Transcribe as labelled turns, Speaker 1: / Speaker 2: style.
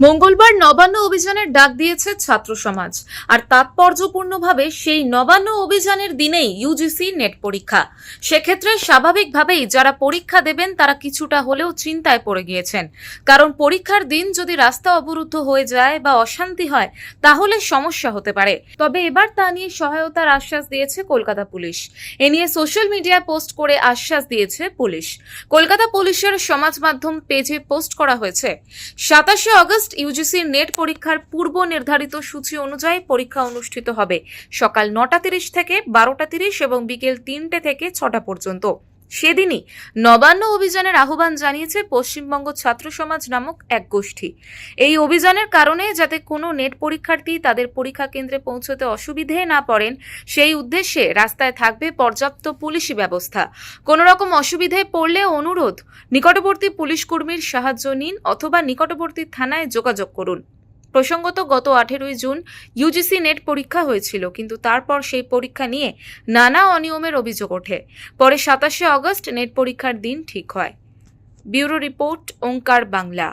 Speaker 1: মঙ্গলবার নবান্ন অভিযানের ডাক দিয়েছে ছাত্র সমাজ। আর তাৎপর্যপূর্ণভাবে সেই নবান্ন অভিযানের দিনেই ইউজিসি নেট পরীক্ষা। সেক্ষেত্রে স্বাভাবিকভাবেই যারা পরীক্ষা দেবেন, তারা কিছুটা হলেও চিন্তায় পড়ে গিয়েছেন। কারণ পরীক্ষার দিন যদি রাস্তা অবরুদ্ধ হয়ে যায় বা অশান্তি হয়, তাহলে সমস্যা হতে পারে। তবে এবার তা নিয়ে সহায়তার আশ্বাস দিয়েছে কলকাতা পুলিশ। এ নিয়ে সোশ্যাল মিডিয়ায় পোস্ট করে আশ্বাস দিয়েছে পুলিশ। কলকাতা পুলিশের সমাজ মাধ্যম পেজে পোস্ট করা হয়েছে। সাতাশে অগস্ট ইউজিসির নেট পরীক্ষার পূর্ব নির্ধারিত সূচি অনুযায়ী পরীক্ষা অনুষ্ঠিত হবে। সকাল নটা তিরিশ থেকে বারোটা তিরিশ এবং বিকেল তিনটে থেকে ছটা পর্যন্ত। সেদিনই নবান্ন অভিযানের আহ্বান জানিয়েছে পশ্চিমবঙ্গ ছাত্র সমাজ নামক এক গোষ্ঠী। এই অভিযানের কারণে যাতে কোনো নেট পরীক্ষার্থী তাদের পরীক্ষা কেন্দ্রে পৌঁছতে অসুবিধে না পড়েন, সেই উদ্দেশ্যে রাস্তায় থাকবে পর্যাপ্ত পুলিশি ব্যবস্থা। কোনো রকম অসুবিধায় পড়লে অনুরোধ, নিকটবর্তী পুলিশ কর্মীর সাহায্য নিন অথবা নিকটবর্তী থানায় যোগাযোগ করুন। প্রসঙ্গত গত আঠেরোই জুন ইউজিসি নেট পরীক্ষা হয়েছিল, কিন্তু তারপর সেই পরীক্ষা নিয়ে নানা অনিয়মের অভিযোগ ওঠে। পরে সাতাশে অগস্ট নেট পরীক্ষার দিন ঠিক হয়। Bureau report, Onkar Bangla.